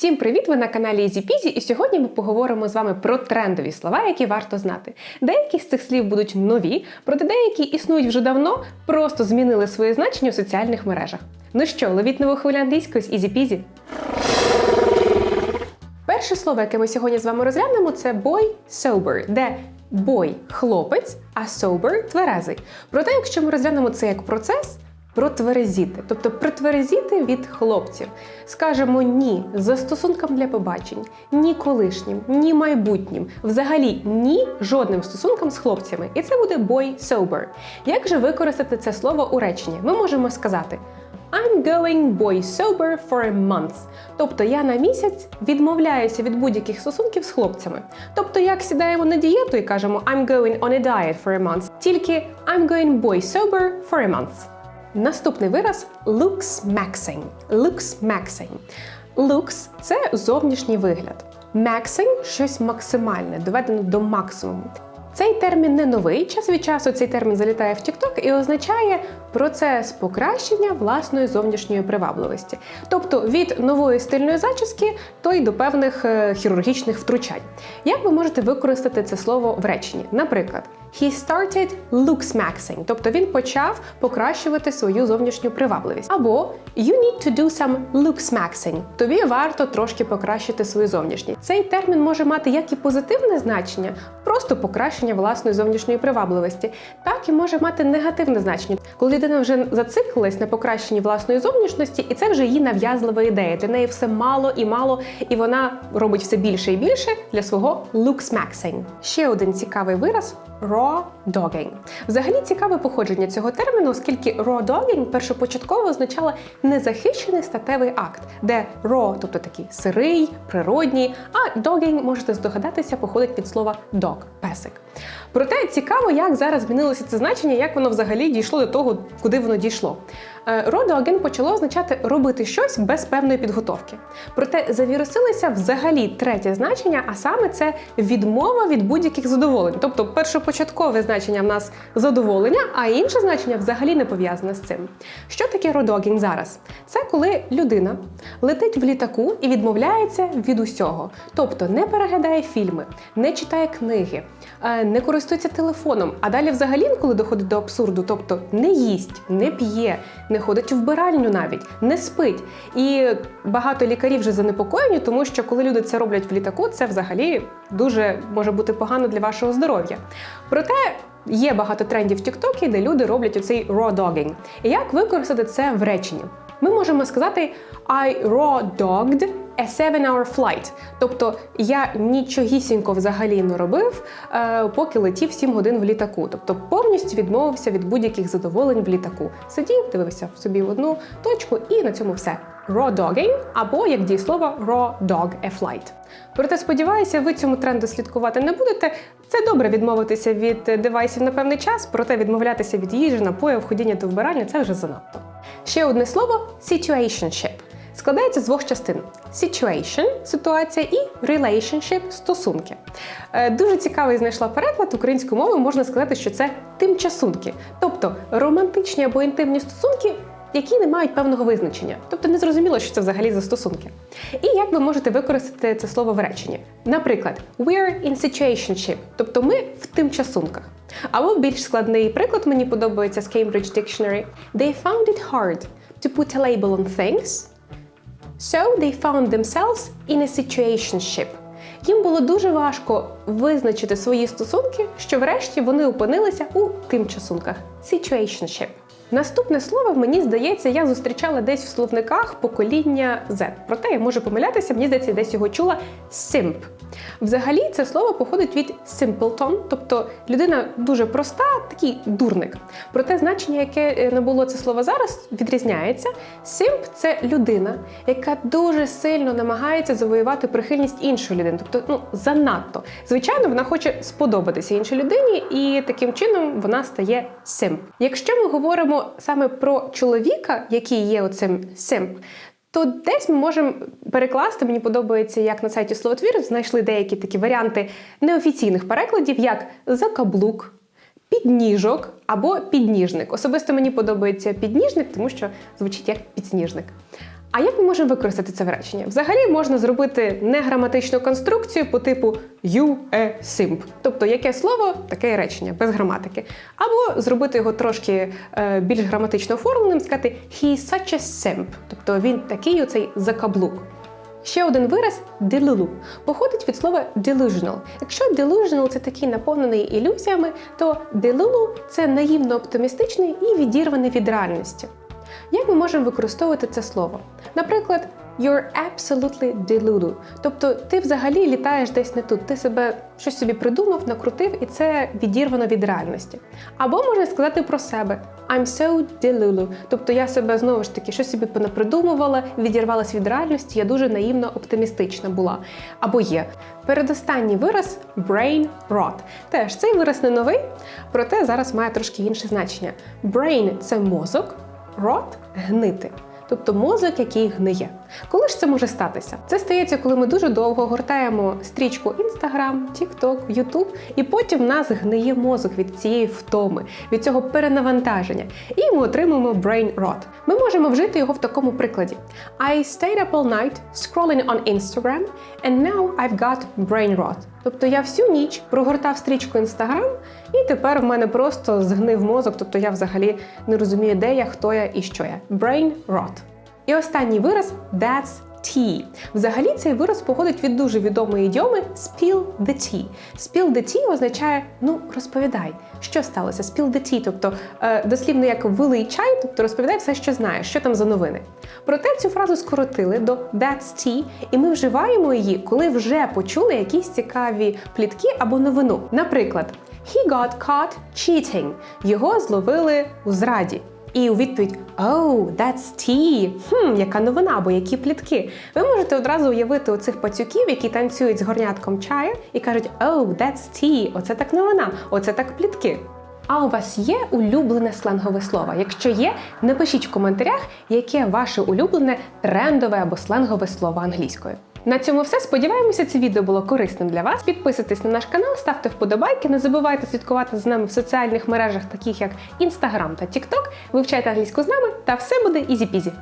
Всім привіт! Ви на каналі EasyPeasy і сьогодні ми поговоримо з вами про трендові слова, які варто знати. Деякі з цих слів будуть нові, проте деякі існують вже давно, просто змінили своє значення у соціальних мережах. Ну що, ловіть нову хвилю англійської з EasyPeasy? Перше слово, яке ми сьогодні з вами розглянемо, це boy sober, де boy – хлопець, а sober – тверезий. Проте, якщо ми розглянемо це як процес, протверезіти, тобто притверезіти від хлопців. Скажемо ні застосункам для побачень, ні колишнім, ні майбутнім, взагалі ні жодним стосункам з хлопцями. І це буде boy sober. Як же використати це слово у реченні? Ми можемо сказати. I'm going boy sober for a month. Тобто я на місяць відмовляюся від будь-яких стосунків з хлопцями. Тобто, як сідаємо на дієту і кажемо I'm going on a diet for a month, тільки I'm going boy sober for a month. Наступний вираз looks maxing. Looks maxing. Looks – це зовнішній вигляд. Maxing – щось максимальне, доведено до максимуму. Цей термін не новий. Час від часу цей термін залітає в TikTok і означає процес покращення власної зовнішньої привабливості. Тобто від нової стильної зачіски то й до певних е, хірургічних втручань. Як ви можете використати це слово в реченні? Наприклад, He started looks maxing, тобто він почав покращувати свою зовнішню привабливість. Або You need to do some looks maxing. Тобі варто трошки покращити свою зовнішність. Цей термін може мати як і позитивне значення, просто покращення власної зовнішньої привабливості, так і може мати негативне значення, коли людина вже зациклилась на покращенні власної зовнішності, і це вже її нав'язлива ідея. Для неї все мало і мало, і вона робить все більше і більше для свого looks maxing. Ще один цікавий вираз raw dogging. Взагалі цікаве походження цього терміну, оскільки raw dogging першопочатково означало незахищений статевий акт, де raw, тобто такий сирий, природній, а dogging, можете здогадатися, походить від слова dog – песик. Проте цікаво, як зараз змінилося це значення, як воно взагалі дійшло до того, куди воно дійшло. Родоген почало означати робити щось без певної підготовки. Проте завірусилося взагалі третє значення, а саме це відмова від будь-яких задоволень. Тобто першопочаткове значення в нас задоволення, а інше значення взагалі не пов'язане з цим. Що таке родогінг зараз? Це коли людина летить в літаку і відмовляється від усього. Тобто не переглядає фільми, не читає книги, е, не користується телефоном. А далі, взагалі, коли доходить до абсурду, тобто не їсть, не п'є, не ходить у вбиральню навіть, не спить. І багато лікарів вже занепокоєні, тому що коли люди це роблять в літаку, це взагалі дуже може бути погано для вашого здоров'я. Проте. Є багато трендів в Тіктокі, де люди роблять оцей raw dogging. І як використати це в реченні? Ми можемо сказати I raw dogged a 7-hour flight. Тобто я нічогісінько взагалі не робив, е, поки летів 7 годин в літаку. Тобто повністю відмовився від будь-яких задоволень в літаку. Сидів, дивився собі в одну точку, і на цьому все. Raw dogging або як дієслово raw dog a flight. Проте сподіваюся, ви цьому тренду слідкувати не будете. Це добре відмовитися від девайсів на певний час, проте відмовлятися від їжі, напоїв, ходіння та вбирання це вже занадто. Ще одне слово situationship. Складається з двох частин: situation – ситуація і relationship – стосунки. Е, Дуже цікавий знайшла переклад українською мовою, можна сказати, що це тимчасунки, тобто романтичні або інтимні стосунки. Які не мають певного визначення, тобто не зрозуміло, що це взагалі за стосунки. І як ви можете використати це слово в реченні? Наприклад, we're in situationship, тобто ми в тимчасунках. Або більш складний приклад мені подобається з Cambridge Dictionary. They found it hard to put a label on things, so they found themselves in a situationship. Їм було дуже важко визначити свої стосунки, що врешті вони опинилися у тимчасунках situationship. Наступне слово, мені здається, я зустрічала десь в словниках покоління Z. Проте я можу помилятися, мені здається, десь його чула simp. Взагалі, це слово походить від simpleton, тобто людина дуже проста, такий дурник. Проте значення, яке набуло це слово зараз, відрізняється. Simp – це людина, яка дуже сильно намагається завоювати прихильність іншої людини, тобто ну занадто. Звичайно, вона хоче сподобатися іншій людині, і таким чином вона стає simp. Якщо ми говоримо саме про чоловіка, який є оцим симп, то десь ми можемо перекласти. Мені подобається, як на сайті словотвір знайшли деякі такі варіанти неофіційних перекладів, як закаблук, підніжок або підніжник. Особисто мені подобається підніжник, тому що звучить як підсніжник. А як ми можемо використати це в реченні? Взагалі можна зробити неграматичну конструкцію по типу you a simp. Тобто яке слово, таке і речення, без граматики. Або зробити його трошки е, більш граматично оформленим, сказати he is such a simp. Тобто він такий оцей закаблук. Ще один вираз делулу походить від слова delusional. Якщо delusional – це такий наповнений ілюзіями, то делулу це наївно оптимістичний і відірваний від реальності. Як ми можемо використовувати це слово? Наприклад, you're absolutely delulu. Тобто ти взагалі літаєш десь не тут, ти себе щось собі придумав, накрутив, і це відірвано від реальності. Або можна сказати про себе I'm so delulu. Тобто я себе знову ж таки щось собі понапридумувала, відірвалась від реальності, я дуже наївно оптимістична була. Або є. Передостанній вираз brain rot. Теж цей вираз не новий, проте зараз має трошки інше значення. Brain – це мозок, rot – гнити. Тобто мозок, який гниє. Коли ж це може статися? Це стається, коли ми дуже довго гортаємо стрічку Instagram, TikTok, YouTube, і потім в нас гниє мозок від цієї втоми, від цього перенавантаження. І ми отримуємо brain rot. Ми можемо вжити його в такому прикладі: I stayed up all night scrolling on Instagram, and now I've got brain rot. Тобто я всю ніч прогортав стрічку Instagram, і тепер в мене просто згнив мозок, тобто я взагалі не розумію, де я, хто я і що я. Brain rot. І останній вираз that's tea. Взагалі цей вираз походить від дуже відомої ідіоми spill the tea. Spill the tea означає ну розповідай, що сталося. Spill the tea, тобто е, дослівно як вилий чай, тобто розповідай все, що знаєш, що там за новини. Проте цю фразу скоротили до that's tea, і ми вживаємо її, коли вже почули якісь цікаві плітки або новину. Наприклад, he got caught cheating. Його зловили у зраді. І у відповідь Oh, that's tea! Хм, яка новина або які плітки. Ви можете одразу уявити оцих пацюків, які танцюють з горнятком чаю і кажуть Oh, that's tea! Оце так новина, оце так плітки. А у вас є улюблене сленгове слово? Якщо є, напишіть в коментарях, яке ваше улюблене трендове або сленгове слово англійською. На цьому все. Сподіваємося, це відео було корисним для вас. Підписуйтесь на наш канал, ставте вподобайки. Не забувайте слідкувати з нами в соціальних мережах, таких як Instagram та TikTok. Вивчайте англійську з нами, та все буде ізі-пізі.